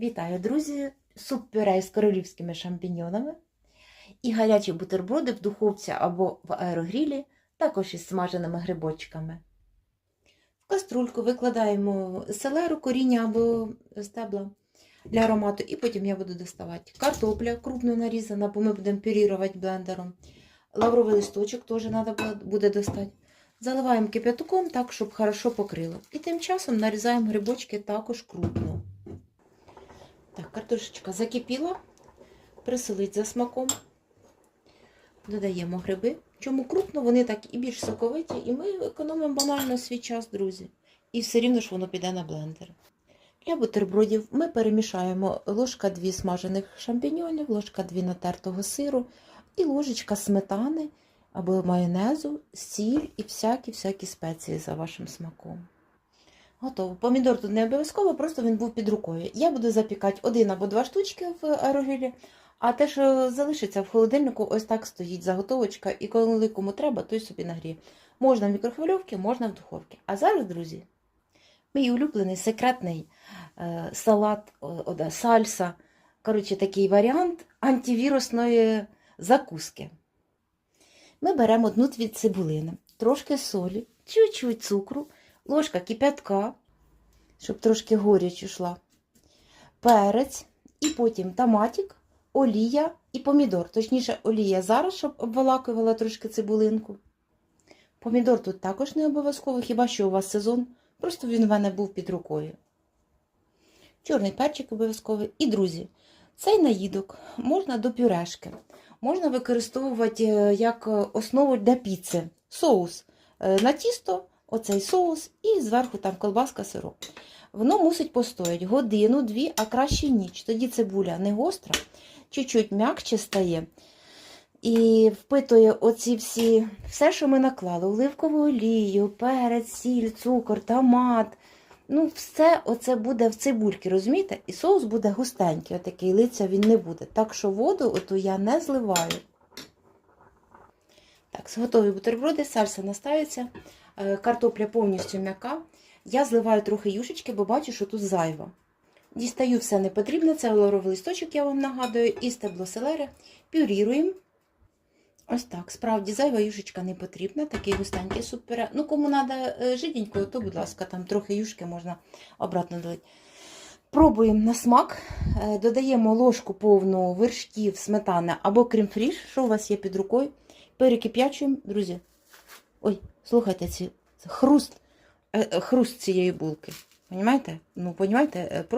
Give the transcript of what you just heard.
Вітаю, друзі! Суп пюре з королівськими шампіньонами і гарячі бутерброди в духовці або в аерогрілі, також із смаженими грибочками. В каструльку викладаємо селеру, коріння або стебла для аромату, і потім я буду доставати картопля крупно нарізана, бо ми будемо пюрірувати блендером. Лавровий листочок теж треба буде достати. Заливаємо кип'ятуком так, щоб хорошо покрило. І тим часом нарізаємо грибочки також крупно. Так, картошечка закипіла, присолить за смаком. Додаємо гриби. Чому крупно, вони так і більш соковиті, і ми економимо банально свій час, друзі. І все рівно ж воно піде на блендер. Для бутербродів ми перемішаємо ложка 2 смажених шампіньонів, ложка 2 натертого сиру і ложечка сметани або майонезу, сіль і всякі-всякі спеції за вашим смаком. Готово. Помідор тут не обов'язково, просто він був під рукою. Я буду запікати один або два штучки в аерогрілі, а те, що залишиться в холодильнику, ось так стоїть заготовочка, і коли кому треба, той собі нагріє. Можна в мікрохвильовці, можна в духовці. А зараз, друзі, мій улюблений секретний е, салат, сальса. Коротше, такий варіант антивірусної закуски. Ми беремо одну-дві цибулини, трошки солі, чуть-чуть цукру, ложка кип'ятка, щоб трошки горіч йшла, перець, і потім томатик, олія і помідор. Точніше, олія зараз, щоб обволакувала трошки цибулинку. Помідор тут також не обов'язково, хіба що у вас сезон, просто він в мене був під рукою. Чорний перчик обов'язковий. І, друзі, цей наїдок можна до пюрешки. Можна використовувати е, як основу для піци. Соус е, на тісто, оцей соус, і зверху там колбаска сироп. Воно мусить постояти годину-дві, а краще ніч. Тоді цибуля не гостра, чуть-чуть м'якче стає. І впитує оці всі, все, що ми наклали: оливкову олію, перець, сіль, цукор, томат. Ну, все оце буде в цибульці, розумієте? І соус буде густенький, отакий лиця він не буде. Так що воду оту я не зливаю. Так, готові бутерброди, сальса настається, е, картопля повністю м'яка. Я зливаю трохи юшечки, бо бачу, що тут зайва. Дістаю все не потрібне, це лавровий листочок, я вам нагадую, і стебло селери. Пюріруємо. Ось так. Справді зайва юшечка не потрібна, такий густенький суп пюре. Ну, кому треба жиденького, то, будь ласка, там трохи юшки можна обратно долити. Пробуємо на смак, Е, додаємо ложку повну вершків, сметани або крем-фріш, що у вас є під рукою. Перекип'ячуємо, друзі. Ой, слухайте, ці хруст, е, хруст цієї булки. Понімаєте? Ну, понімаєте, Е, просто.